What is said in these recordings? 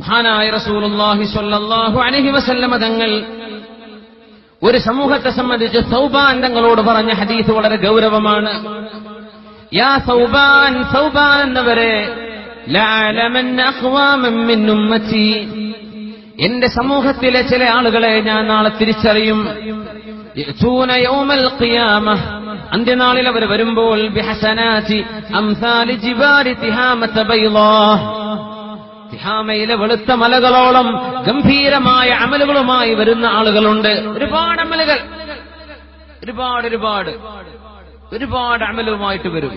മഹാനായ റസൂലുള്ളാഹി സ്വല്ലല്ലാഹു അലൈഹി വസല്ലമ തങ്ങൾ ഒരു സമൂഹത്തെ സംബന്ധിച്ച് സൗബാൻ തങ്ങളോട് പറഞ്ഞ ഹദീസ് വളരെ ഗൗരവമാണ്. യാ സൗബാൻ സൗബാൻ എന്നവരെ എന്റെ സമൂഹത്തിലെ ചില ആളുകളെ ഞാൻ നാളെ തിരിച്ചറിയും. അന്ത്യനാളിൽ അവർ വരുമ്പോൾ തിഹാമയിലെ വെളുത്ത മലകളോളം ഗംഭീരമായ അമലുകളുമായി വരുന്ന ആളുകളുണ്ട്. ഒരുപാട് അമലുകൾ. ഒരുപാട് ഒരുപാട്. ഒരുപാട് അമലുമായിട്ട് വരും.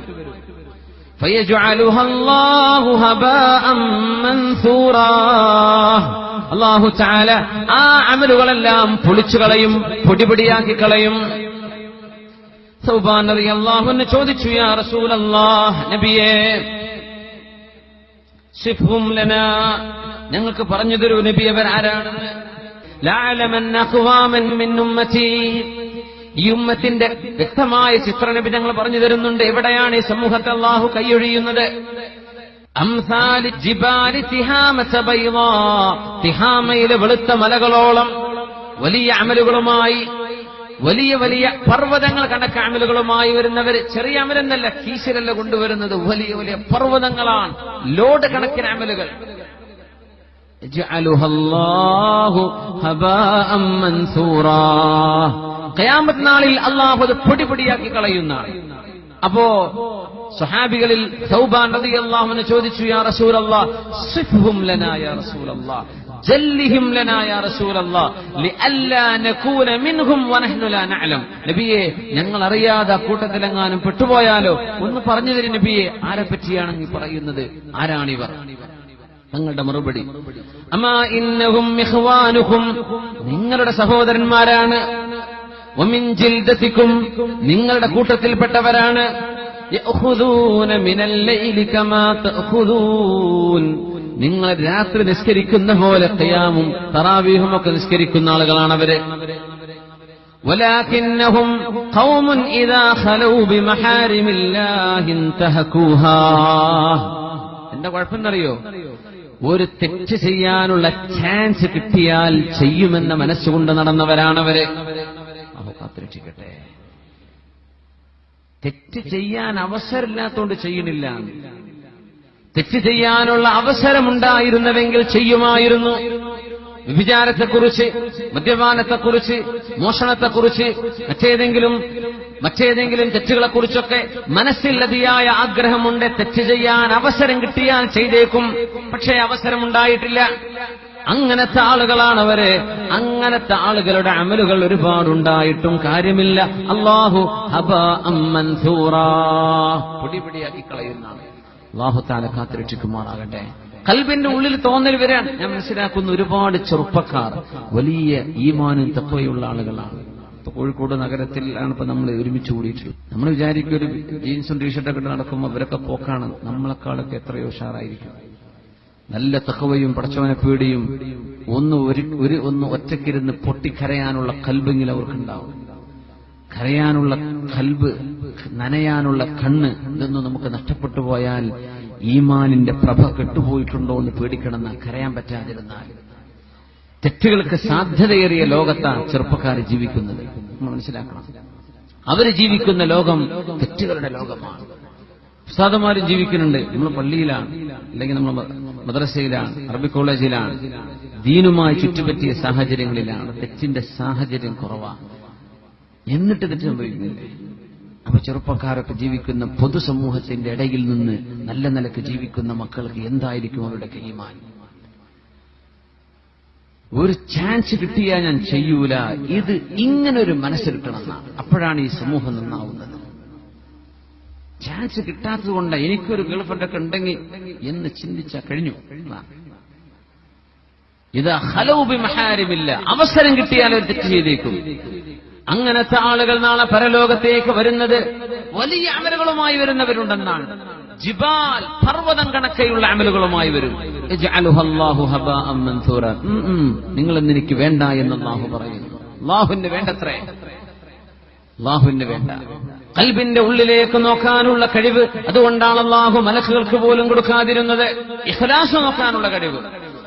അള്ളാഹു ചാല ആ അമലുകളെല്ലാം പൊളിച്ചു കളയും പൊടിപൊടിയാക്കി കളയും. സൗബാൻ എന്ന് ചോദിച്ചു യാ റസൂൽ അള്ളാഹ് നബിയേ സിഫും ഞങ്ങൾക്ക് പറഞ്ഞു തരൂ നബി അവർ ഉമ്മത്തി. ഈ ഉമ്മത്തിന്റെ വ്യക്തമായ ചിത്രനബി ഞങ്ങൾ പറഞ്ഞു തരുന്നുണ്ട്. എവിടെയാണ് ഈ സമൂഹത്തെ അള്ളാഹു കൈയൊഴിയുന്നത്. തിഹാമയിലെ വെളുത്ത മലകളോളം വലിയ അമലുകളുമായി വലിയ വലിയ പർവതങ്ങൾ കണക്ക് അമലുകളുമായി വരുന്നവര് ചെറിയ അമലെന്നല്ല കീശരല്ല കൊണ്ടുവരുന്നത് വലിയ വലിയ പർവതങ്ങളാണ്. ലോഡ് കണക്കിന് അമലുകൾ. ഖയാമത് നാളിൽ അള്ളാഹു അത് പൊടിപൊടിയാക്കി കളയുന്ന അപ്പോ സഹാബികളിൽ സൗബാൻ റതി അള്ളാഹുവിനെ ചോദിച്ചു യാ റസൂലല്ലാ ലനാ യാ റസൂലല്ലാ. നബിയെ ഞങ്ങൾ അറിയാതെ കൂട്ടത്തിലെങ്ങാനും പെട്ടുപോയാലോ? ഒന്ന് പറഞ്ഞു തരും നബിയെ ആരെ പറ്റിയാണ് പറയുന്നത്? ആരാണിവർ? തങ്ങളുടെ മറുപടി. അമാ ഇന്നഹും നിങ്ങളുടെ സഹോദരന്മാരാണ്. ജിൽദത്തിക്കും നിങ്ങളുടെ കൂട്ടത്തിൽപ്പെട്ടവരാണ്. യഅഖുദൂന മിനൽ ലൈലി കമാ തഅഖുദൂൻ. നിങ്ങൾ രാത്രി നിസ്കരിക്കുന്ന പോലെ ഖിയാമും തറാവീഹും ഒക്കെ നിസ്കരിക്കുന്ന ആളുകളാണ് അവര് ولكنهم قوم إذا خلوا بمحارم الله انتهكوها എന്താ കുഴപ്പമെന്നറിയോ ഒരു തെറ്റ് ചെയ്യാനുള്ള ചാൻസ് കിട്ടിയാൽ ചെയ്യുമെന്ന മനസ്സുകൊണ്ട് നടന്നവരാണവര് അഹോ കാത്തിരക്ഷിക്കട്ടെ തെറ്റ് ചെയ്യാൻ അവസരമില്ലാത്തോണ്ട് ചെയ്യണില്ല തെറ്റ് ചെയ്യാനുള്ള അവസരമുണ്ടായിരുന്നുവെങ്കിൽ ചെയ്യുമായിരുന്നു. വിഭിചാരത്തെക്കുറിച്ച് മദ്യപാനത്തെക്കുറിച്ച് മോഷണത്തെക്കുറിച്ച് മറ്റേതെങ്കിലും മറ്റേതെങ്കിലും തെറ്റുകളെക്കുറിച്ചൊക്കെ മനസ്സിൽ അതിയായ ആഗ്രഹമുണ്ട്. തെറ്റ് ചെയ്യാൻ അവസരം കിട്ടിയാൽ ചെയ്തേക്കും. പക്ഷേ അവസരമുണ്ടായിട്ടില്ല. അങ്ങനത്തെ ആളുകളാണവര്. അങ്ങനത്തെ ആളുകളുടെ അമലുകൾ ഒരുപാടുണ്ടായിട്ടും കാര്യമില്ല. അള്ളാഹു ഹബ പൊടിപിടിയാക്കി കളയുന്നതാണ് അള്ളാഹു താല കാത്തിരക്ഷിക്കുമാറാകട്ടെ. കൽബിന്റെ ഉള്ളിൽ തോന്നൽ വരാൻ ഞാൻ മനസ്സിലാക്കുന്ന ഒരുപാട് ചെറുപ്പക്കാർ വലിയ ഈമാനും തപ്പയുള്ള ആളുകളാണ്. ഇപ്പൊ കോഴിക്കോട് നഗരത്തിലാണ് ഇപ്പൊ നമ്മൾ ഒരുമിച്ച് കൂടിയിട്ടുള്ളത്. നമ്മൾ വിചാരിക്കും ഒരു ജീൻസും ടീഷർട്ടൊക്കെ ഇട്ട് നടക്കുമ്പോൾ അവരൊക്കെ പോക്കാണ്. നമ്മളെക്കാളൊക്കെ എത്രയോ ഉഷാറായിരിക്കും. നല്ല തക്കവയും പടച്ചവനെ പേടിയും ഒന്ന് ഒരു ഒന്ന് ഒറ്റക്കിരുന്ന് പൊട്ടിക്കരയാനുള്ള കൽബെങ്കിലും അവർക്കുണ്ടാവും. കരയാനുള്ള കൽബ് നനയാനുള്ള കണ്ണ് ഇതൊന്നും നമുക്ക് നഷ്ടപ്പെട്ടു പോയാൽ ഈമാനിന്റെ പ്രഭ കെട്ടുപോയിട്ടുണ്ടോ എന്ന് പേടിക്കണമെന്ന് കരയാൻ പറ്റാതിരുന്നാൽ. തെറ്റുകൾക്ക് സാധ്യതയേറിയ ലോകത്താണ് ചെറുപ്പക്കാർ ജീവിക്കുന്നത്. നമ്മൾ മനസ്സിലാക്കണം. അവർ ജീവിക്കുന്ന ലോകം തെറ്റുകളുടെ ലോകമാണ്. ഉസ്താദന്മാരും ജീവിക്കുന്നുണ്ട്. നമ്മൾ പള്ളിയിലാണ് അല്ലെങ്കിൽ നമ്മൾ മദ്രസയിലാണ് അറബി കോളേജിലാണ്. ദീനുമായി ചുറ്റുപറ്റിയ സാഹചര്യങ്ങളിലാണ് തെറ്റിന്റെ സാഹചര്യം കുറവാണ്. എന്നിട്ട് തെറ്റ് സംഭവിക്കുന്നില്ലേ? ചെറുപ്പക്കാരൊക്കെ ജീവിക്കുന്ന പൊതുസമൂഹത്തിന്റെ ഇടയിൽ നിന്ന് നല്ല നിലയ്ക്ക് ജീവിക്കുന്ന മക്കൾക്ക് എന്തായിരിക്കും അവരുടെ കൈമാൻ? ഒരു ചാൻസ് കിട്ടിയാൽ ഞാൻ ചെയ്യൂല. ഇത് ഇങ്ങനെ ഒരു മനസ്സ് കിട്ടണമെന്നാണ് അപ്പോഴാണ് ഈ സമൂഹം നന്നാവുന്നത്. ചാൻസ് കിട്ടാത്തത് കൊണ്ട് എനിക്കൊരു ഗേൾഫ്രണ്ടൊക്കെ ഉണ്ടെങ്കിൽ എന്ന് ചിന്തിച്ച കഴിഞ്ഞു. ഇത് ഹലൗബി മഹാരിമില്ല അവസരം കിട്ടിയാൽ ഒരു തെറ്റ് ചെയ്തേക്കും. അങ്ങനത്തെ ആളുകൾ നാളെ പരലോകത്തേക്ക് വരുന്നത് വലിയ അമലുകളുമായി വരുന്നവരുണ്ടെന്നാണ്. ജിബാൽ പർവതം കണക്കെയുള്ള അമലുകളുമായി വരും. നിങ്ങൾ എനിക്ക് വേണ്ട എന്ന് അള്ളാഹു പറയുന്നു. അള്ളാഹുവിന് വേണ്ടത്രേ. അള്ളാഹുവിന് വേണ്ട. കൽബിന്റെ ഉള്ളിലേക്ക് നോക്കാനുള്ള കഴിവ് അതുകൊണ്ടാണ് അള്ളാഹു മലക്കുകൾക്ക് പോലും കൊടുക്കാതിരുന്നത്. ഇഖ്ലാസ് നോക്കാനുള്ള കഴിവ്.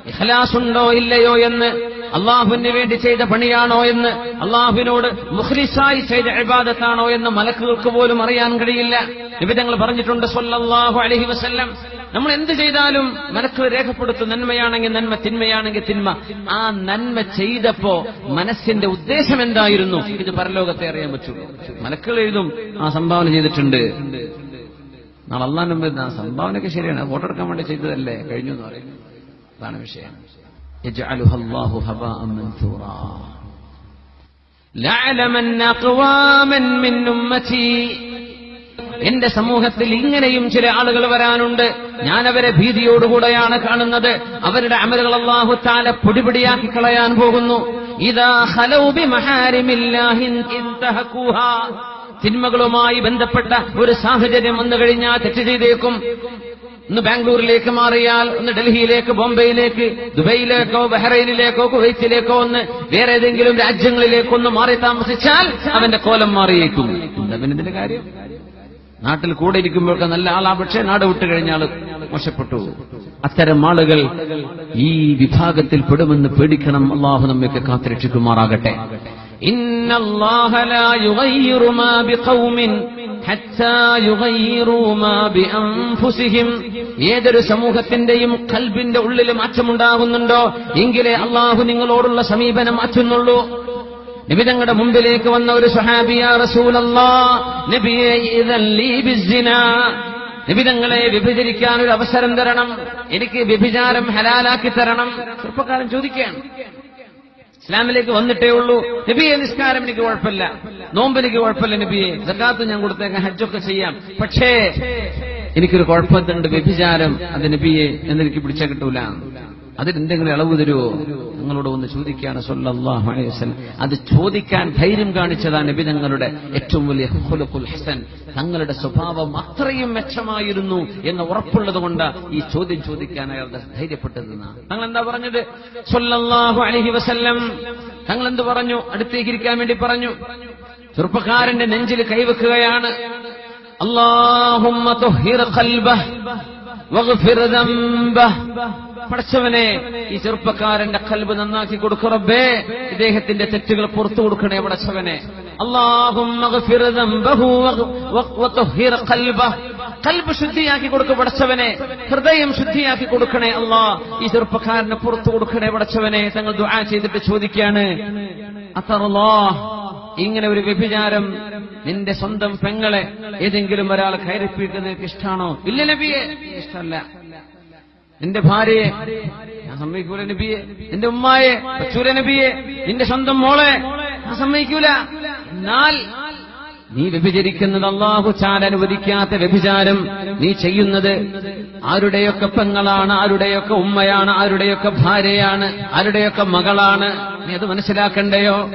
ഇഖ്ലാസ് ഉണ്ടോ ഇല്ലയോ എന്ന് അള്ളാഹുവിന് വേണ്ടി ചെയ്ത പണിയാണോ എന്ന് അള്ളാഹുവിനോട് മുഖ്ലിസായി ചെയ്ത അഴിബാദത്താണോ എന്ന് മലക്കുകൾക്ക് പോലും അറിയാൻ കഴിയില്ല. നിബിധങ്ങൾ പറഞ്ഞിട്ടുണ്ട് സൊല്ലാഹു അലഹി വസ്ല്ലം നമ്മൾ എന്ത് ചെയ്താലും മനക്ക് രേഖപ്പെടുത്തും. നന്മയാണെങ്കിൽ നന്മ തിന്മയാണെങ്കിൽ തിന്മ. ആ നന്മ ചെയ്തപ്പോ മനസ്സിന്റെ ഉദ്ദേശം എന്തായിരുന്നു? ഇത് പരലോകത്തെ അറിയാൻ പറ്റുള്ളൂ. മലക്കുകൾ എഴുതും ആ സംഭാവന ചെയ്തിട്ടുണ്ട്. നാളെ അള്ളാൻ മുമ്പ് സംഭാവനയൊക്കെ ശരിയാണ്. ഫോട്ടോ എടുക്കാൻ വേണ്ടി ചെയ്തതല്ലേ? കഴിഞ്ഞു എന്ന് പറയും അതാണ് വിഷയം. എന്റെ സമൂഹത്തിൽ ഇങ്ങനെയും ചില ആളുകൾ വരാനുണ്ട്. ഞാൻ അവരെ ഭീതിയോടുകൂടെയാണ് കാണുന്നത്. അവരുടെ അമലുകൾ അള്ളാഹു താല പൊടിപിടിയാക്കി കളയാൻ പോകുന്നു. ഇതാ ഹലൗബി തിന്മകളുമായി ബന്ധപ്പെട്ട ഒരു സാഹചര്യം വന്നു കഴിഞ്ഞാൽ തെറ്റ് ചെയ്തേക്കും. ഒന്ന് ബാംഗ്ലൂരിലേക്ക് മാറിയാൽ ഒന്ന് ഡൽഹിയിലേക്ക് ബോംബെയിലേക്ക് ദുബൈയിലേക്കോ ബഹ്റൈനിലേക്കോ കുവൈത്തിലേക്കോ ഒന്ന് വേറെ ഏതെങ്കിലും രാജ്യങ്ങളിലേക്കോ ഒന്ന് മാറി താമസിച്ചാൽ അവന്റെ കോലം മാറിയേക്കും. എന്താ കാര്യം? നാട്ടിൽ കൂടെ ഇരിക്കുമ്പോഴൊക്കെ നല്ല ആളാ പക്ഷേ നാട് വിട്ടു കഴിഞ്ഞാൽ മോശപ്പെട്ടു. അത്തരം ആളുകൾ ഈ വിഭാഗത്തിൽ പെടുമെന്ന് പേടിക്കണം. അള്ളാഹു നമ്മയൊക്കെ കാത്തുരക്ഷിക്കുമാറാകട്ടെ. إن ഏതൊരു സമൂഹത്തിന്റെയും കൽബിന്റെ ഉള്ളിൽ മാറ്റമുണ്ടാകുന്നുണ്ടോ? എങ്കിലേ അള്ളാഹു നിങ്ങളോടുള്ള സമീപനം മാറ്റുന്നുള്ളൂ. നബി തങ്ങളുടെ മുമ്പിലേക്ക് വന്ന ഒരു നിബിതങ്ങളെ നബിയെ നബി തങ്ങളെ വിഭജിക്കാൻ ഒരു അവസരം തരണം. എനിക്ക് വ്യഭിചാരം ഹലാലാക്കി തരണം. ചെറുപ്പക്കാരൻ ചോദിക്കുകയാണ്. ഇസ്ലാമിലേക്ക് വന്നിട്ടേ ഉള്ളൂ. നബിയെ നിസ്കാരം എനിക്ക് കുഴപ്പമില്ല. നോമ്പ് എനിക്ക് കുഴപ്പമില്ല നബിയെ. സക്കാത്ത് ഞാൻ കൊടുത്തേക്കാം ഹജ്ജൊക്കെ ചെയ്യാം. പക്ഷേ എനിക്കൊരു കുഴപ്പത്തിനുണ്ട് വ്യഭിചാരം. അത് നബിയെ എന്നെനിക്ക് പിടിച്ചാൽ കിട്ടൂല. അതിനെന്തെങ്കിലും ഇളവ് തരുമോ നിങ്ങളോട് ഒന്ന് ചോദിക്കുകയാണ് സൊല്ലാഹു അലൈഹി വസല്ലം. അത് ചോദിക്കാൻ ധൈര്യം കാണിച്ചതാണ് നബി തങ്ങളുടെ ഏറ്റവും വലിയ ഹുലുഖുൽ ഹസൻ. തങ്ങളുടെ സ്വഭാവം അത്രയും മെച്ചമായിരുന്നു എന്ന് ഉറപ്പുള്ളത് കൊണ്ട് ഈ ചോദ്യം ചോദിക്കാൻ അയാളുടെ ധൈര്യപ്പെട്ടതെന്നാണ് തങ്ങൾ എന്താ പറഞ്ഞത്? സൊല്ലാഹു അലഹി വസല്ലം. തങ്ങൾ എന്ത് പറഞ്ഞു അടുത്തേക്കിരിക്കാൻ വേണ്ടി പറഞ്ഞു. ചെറുപ്പക്കാരന്റെ നെഞ്ചിൽ കൈവെക്കുകയാണ്. അല്ലാഹുമ്മ طهر ഖൽബഹ് വഗ്ഫിർ ദംബഹ്. പടച്ചവനെ ഈ ചെറുപ്പക്കാരന്റെ കൽബ് നന്നാക്കി കൊടുക്കറബേ ഇദ്ദേഹത്തിന്റെ തെറ്റുകൾ പുറത്തു കൊടുക്കണേ പടച്ചവനെ കൽബ് ശുദ്ധിയാക്കി കൊടുക്ക പടച്ചവനെ ഹൃദയം ശുദ്ധിയാക്കി കൊടുക്കണേ അള്ളാ ഈ ചെറുപ്പക്കാരനെ പുറത്തു കൊടുക്കണേ പടച്ചവനെ തങ്ങൾ ദുആ ചെയ്തിട്ട് ചോദിക്കുകയാണ് അത്തറുല്ലാ ഇങ്ങനെ ഒരു വ്യഭിചാരം നിന്റെ സ്വന്തം പെങ്ങളെ ഏതെങ്കിലും ഒരാൾ കയറിപ്പിക്കുന്നത് ഇഷ്ടാണോ? ഇല്ല നബിയെ. ഇഷ്ടമല്ല. നിന്റെ ഭാര്യയെ ഞാൻ സമ്മതിക്കൂല നബിയെ. നിന്റെ ഉമ്മായെ ചൂര നബിയെ. നിന്റെ സ്വന്തം മോളെ ഞാൻ സമ്മതിക്കൂല. എന്നാൽ നീ വ്യഭിചരിക്കുന്നത് അള്ളാഹു ചാൽ അനുവദിക്കാത്ത വ്യഭിചാരം നീ ചെയ്യുന്നത് ആരുടെയൊക്കെ പെങ്ങളാണ് ആരുടെയൊക്കെ ഉമ്മയാണ് ആരുടെയൊക്കെ ഭാര്യയാണ് ആരുടെയൊക്കെ മകളാണ്. നീ അത് മനസ്സിലാക്കണ്ടയോ?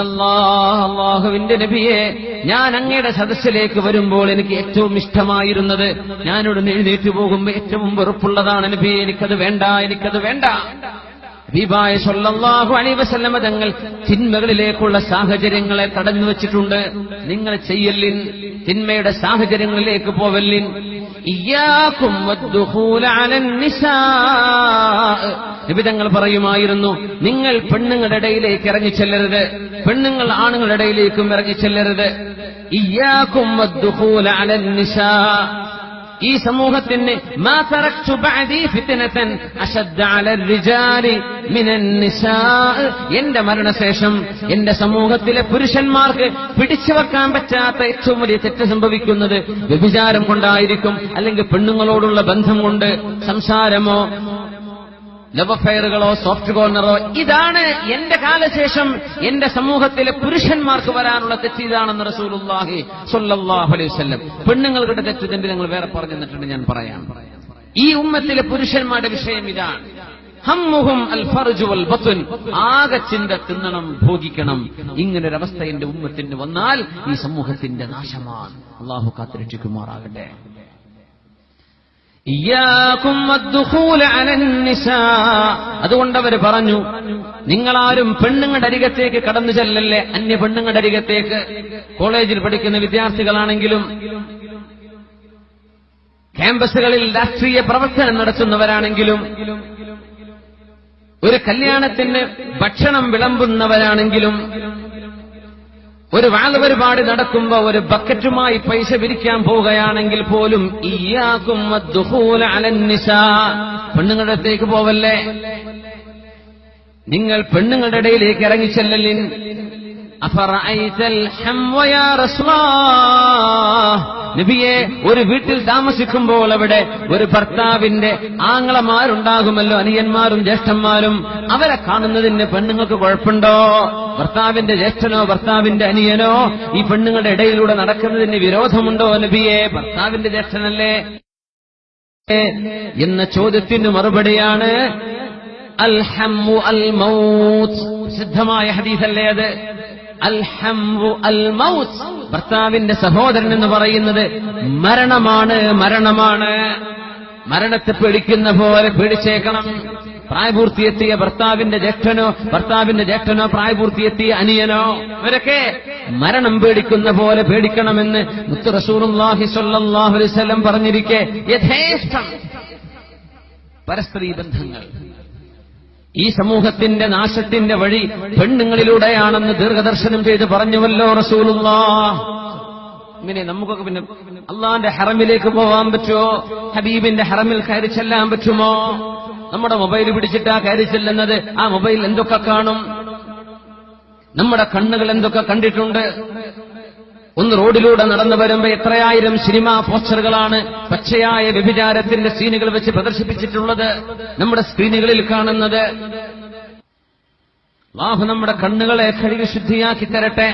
അല്ലാഹുവിന്റെ നബിയെ ഞാൻ അങ്ങയുടെ സദസ്സിലേക്ക് വരുമ്പോൾ എനിക്ക് ഏറ്റവും ഇഷ്ടമായിരുന്നത് ഞാനിവിടെ എഴുന്നേറ്റ് പോകുമ്പോൾ ഏറ്റവും വെറുപ്പുള്ളതാണ് നബിയെ എനിക്കത് വേണ്ട എനിക്കത് വേണ്ട. ഹബീബായ സൊല്ലാഹു അലൈഹി വസല്ലമ തങ്ങൾ തിന്മകളിലേക്കുള്ള സാഹചര്യങ്ങളെ തടഞ്ഞു വെച്ചിട്ടുണ്ട്. നിങ്ങൾ ചെയ്യല്ലിൻ തിന്മയുടെ സാഹചര്യങ്ങളിലേക്ക് പോവല്ലിൻ. നിസാ. നിബിതങ്ങൾ പറയുമായിരുന്നു നിങ്ങൾ പെണ്ണുങ്ങളുടെ ഇടയിലേക്ക് ഇറങ്ങി ചെല്ലരുത് പെണ്ണുങ്ങൾ ആണുങ്ങളുടെ ഇടയിലേക്കും ഇറങ്ങി ചെല്ലരുത് ഈ സമൂഹത്തിന് എന്റെ മരണശേഷം എന്റെ സമൂഹത്തിലെ പുരുഷന്മാർക്ക് പിടിച്ചു വെക്കാൻ പറ്റാത്ത ഏറ്റവും വലിയ തെറ്റ് സംഭവിക്കുന്നത് വ്യഭിചാരം കൊണ്ടായിരിക്കും അല്ലെങ്കിൽ പെണ്ണുങ്ങളോടുള്ള ബന്ധം കൊണ്ട് സംസാരമോ? ലവ് അഫയറുകളോ സോഫ്റ്റ് കോർണറോ ഇതാണ് എന്റെ കാലശേഷം എന്റെ സമൂഹത്തിലെ പുരുഷന്മാർക്ക് വരാനുള്ള തെറ്റ് ഇതാണെന്ന് റസൂലുല്ലാഹി അലൈഹി വസല്ലം. പെണ്ണുങ്ങളുടെ തെറ്റ് തന്നെ ഞങ്ങൾ വേറെ പറഞ്ഞു ഞാൻ പറയാം. ഈ ഉമ്മത്തിലെ പുരുഷന്മാരുടെ വിഷയം ഇതാണ്. ഹമ്മുഹും അൽ ഫർജു വൽ ബത്തുൻ ആകെ ചിന്ത തിന്നണം ഭോഗിക്കണം. ഇങ്ങനൊരവസ്ഥ എന്റെ ഉമ്മത്തിന് വന്നാൽ ഈ സമൂഹത്തിന്റെ നാശമാണ്. അള്ളാഹു കാത്തിരക്ഷിക്കുമാറാകട്ടെ. അതുകൊണ്ട് അവർ പറഞ്ഞു നിങ്ങളാരും പെണ്ണുങ്ങളുടെ അരികത്തേക്ക് കടന്നു ചെല്ലല്ലേ? അന്യ പെണ്ണുങ്ങളുടെ അരികത്തേക്ക്. കോളേജിൽ പഠിക്കുന്ന വിദ്യാർത്ഥികളാണെങ്കിലും ക്യാമ്പസുകളിൽ രാഷ്ട്രീയ പ്രവർത്തനം നടത്തുന്നവരാണെങ്കിലും ഒരു കല്യാണത്തിന് ഭക്ഷണം വിളമ്പുന്നവരാണെങ്കിലും ഒരു വാള പരിപാടി നടക്കുമ്പോ ഒരു ബക്കറ്റുമായി പൈസ പിരിക്കാൻ പോവുകയാണെങ്കിൽ പോലും ഇയാക്കും പെണ്ണുങ്ങളുടെ അടുത്തേക്ക് പോവല്ലേ? നിങ്ങൾ പെണ്ണുങ്ങളുടെ ഇടയിലേക്ക് റസൂലല്ലാഹ് നബിയെ ഒരു വീട്ടിൽ താമസിക്കുമ്പോൾ അവിടെ ഒരു ഭർത്താവിന്റെ ആങ്ങളമാരുണ്ടാകുമല്ലോ അനിയന്മാരും ജ്യേഷ്ഠന്മാരും. അവരെ കാണുന്നതിന് പെണ്ണുങ്ങൾക്ക് കുഴപ്പമുണ്ടോ? ഭർത്താവിന്റെ ജ്യേഷ്ഠനോ ഭർത്താവിന്റെ അനിയനോ ഈ പെണ്ണുങ്ങളുടെ ഇടയിലൂടെ നടക്കുന്നതിന് വിരോധമുണ്ടോ നബിയെ? ഭർത്താവിന്റെ ജ്യേഷ്ഠനല്ലേ? എന്ന ചോദ്യത്തിന് മറുപടിയാണ് അൽ ഹമ്മു അൽ മൗത്ത് സിദ്ധമായ ഹദീസല്ലേ അത്? അൽ ഹമ്മു അൽ മൗത്ത് ഭർത്താവിന്റെ സഹോദരൻ എന്ന് പറയുന്നത് മരണമാണ് മരണമാണ്. മരണത്തെ പേടിക്കുന്ന പോലെ പേടിച്ചേക്കണം. പ്രായപൂർത്തിയെത്തിയ ഭർത്താവിന്റെ ജ്യേഷ്ഠനോ ഭർത്താവിന്റെ ജ്യേഷ്ഠനോ പ്രായപൂർത്തിയെത്തിയ അനിയനോ ഇവരൊക്കെ മരണം പേടിക്കുന്ന പോലെ പേടിക്കണമെന്ന് മുത്തു റസൂലുള്ളാഹി സ്വല്ലല്ലാഹു അലൈഹി വസല്ലം പറഞ്ഞിരിക്കെ യഥേഷ്ടം പരസ്പരീ ബന്ധങ്ങൾ ഈ സമൂഹത്തിന്റെ നാശത്തിന്റെ വഴി പെണ്ണുങ്ങളിലൂടെയാണെന്ന് ദീർഘദർശനം ചെയ്ത് പറഞ്ഞുവല്ലോ റസൂലുള്ള ഇങ്ങനെ നമുക്കൊക്കെ പിന്നെ അള്ളാന്റെ ഹറമിലേക്ക് പോവാൻ പറ്റുമോ? ഹബീബിന്റെ ഹറമിൽ കയറി ചെല്ലാൻ പറ്റുമോ? നമ്മുടെ മൊബൈൽ പിടിച്ചിട്ടാ കയറി ചെല്ലുന്നത്. ആ മൊബൈൽ എന്തൊക്കെ കാണും? നമ്മുടെ കണ്ണുകൾ എന്തൊക്കെ കണ്ടിട്ടുണ്ട്? ഒന്ന് റോഡിലൂടെ നടന്നു വരുമ്പോ എത്രയായിരം സിനിമാ പോസ്റ്ററുകളാണ് പച്ചയായ വ്യഭിചാരത്തിന്റെ സീനുകൾ വെച്ച് പ്രദർശിപ്പിച്ചിട്ടുള്ളത്. നമ്മുടെ സ്ക്രീനുകളിൽ കാണുന്നത്. വാഹു നമ്മുടെ കണ്ണുകളെ കഴുകി ശുദ്ധിയാക്കി തരട്ടെ.